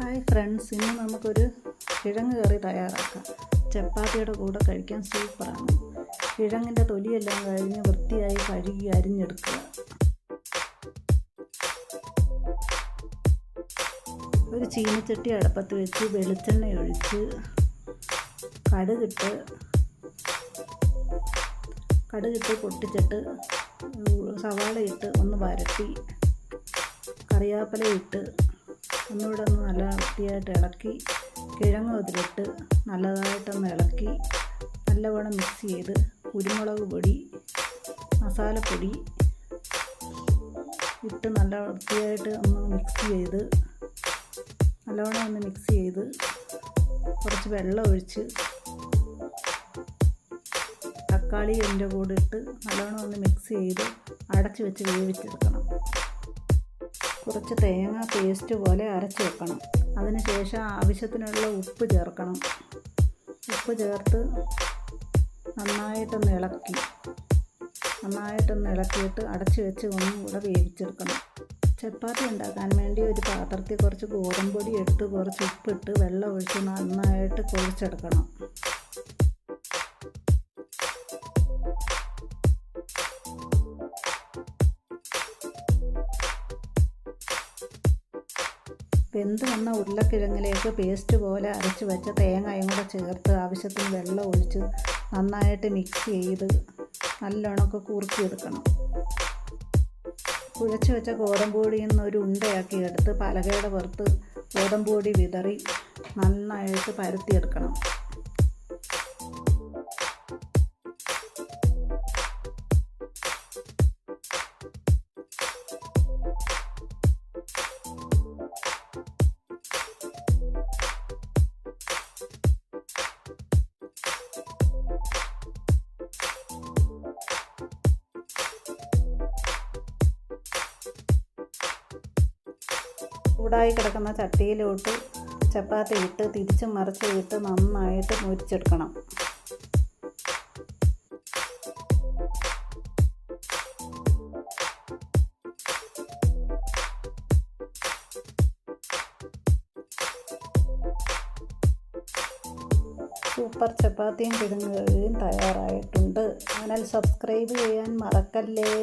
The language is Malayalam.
ഹായ് ഫ്രണ്ട്സ് ഇന്ന് നമുക്കൊരു കിഴങ്ങ് കറി തയ്യാറാക്കാം. ചപ്പാത്തിയുടെ കൂടെ കഴിക്കാൻ സൂപ്പറാണ്. കിഴങ്ങിന്റെ തൊലിയെല്ലാം കഴിഞ്ഞ് വൃത്തിയായി കഴുകി അരിഞ്ഞെടുക്കുക. ഒരു ചീനച്ചട്ടി അടുപ്പത്ത് വെച്ച് വെളിച്ചെണ്ണ ഒഴിച്ച് കടുകിട്ട് കടുകിട്ട് പൊട്ടിച്ചിട്ട് സവാള ഇട്ട് ഒന്ന് വരട്ടി കറിവേപ്പില ഇട്ട് ഒന്നുകൂടെ ഒന്ന് നല്ല വൃത്തിയായിട്ട് ഇളക്കി കിഴങ്ങ് അതിലിട്ട് നല്ലതായിട്ടൊന്ന് ഇളക്കി നല്ലവണ്ണം മിക്സ് ചെയ്ത് കുരുമുളക് പൊടി മസാലപ്പൊടി ഇട്ട് നല്ല വൃത്തിയായിട്ട് ഒന്ന് മിക്സ് ചെയ്ത് നല്ലവണ്ണം ഒന്ന് മിക്സ് ചെയ്ത് കുറച്ച് വെള്ളം ഒഴിച്ച് തക്കാളി എന്റെ കൂടെ ഇട്ട് നല്ലവണ്ണം ഒന്ന് മിക്സ് ചെയ്ത് അടച്ച് വെച്ച് വേവിച്ചെടുക്കണം. കുറച്ച് തേങ്ങ പേസ്റ്റ് പോലെ അരച്ച് വെക്കണം. അതിന് ശേഷം ആവശ്യത്തിനുള്ള ഉപ്പ് ചേർക്കണം. ഉപ്പ് ചേർത്ത് നന്നായിട്ടൊന്ന് ഇളക്കി. നന്നായിട്ടൊന്ന് ഇളക്കിയിട്ട് അടച്ച് വെച്ച് ഒന്നും കൂടെ വേവിച്ചെടുക്കണം. ചപ്പാത്തി ഉണ്ടാക്കാൻ വേണ്ടി ഒരു പാത്രത്തിൽ കുറച്ച് ഗോതമ്പൊടി ഇട്ട് കുറച്ച് ഉപ്പിട്ട് വെള്ളം ഒഴിച്ച് നന്നായിട്ട് കുഴച്ചെടുക്കണം. വെന്ത് വന്ന ഉരുളക്കിഴങ്ങിലേക്ക് പേസ്റ്റ് പോലെ അരച്ച് വെച്ച തേങ്ങയും കൂടെ ചേർത്ത് ആവശ്യത്തിന് വെള്ളം ഒഴിച്ച് നന്നായിട്ട് മിക്സ് ചെയ്ത് നല്ലോണമൊക്കെ കുറുക്കിയെടുക്കണം. കുഴച്ച് വെച്ച ഗോതമ്പൊടിയിൽ നിന്ന് ഒരു ഉണ്ടയാക്കി എടുത്ത് പലകയുടെ പുറത്ത് ഗോതമ്പൊടി വിതറി നന്നായിട്ട് പരത്തിയെടുക്കണം. ചൂടായി കിടക്കുന്ന ചട്ടിയിലോട്ട് ചപ്പാത്തി ഇട്ട് തിരിച്ച് മറിച്ച് ഇട്ട് നന്നായിട്ട് മുരിച്ചെടുക്കണം. സൂപ്പർ ചപ്പാത്തിയും കിഴങ്ങുകറിയും തയ്യാറായിട്ടുണ്ട്. ചാനൽ സബ്സ്ക്രൈബ് ചെയ്യാൻ മറക്കല്ലേ?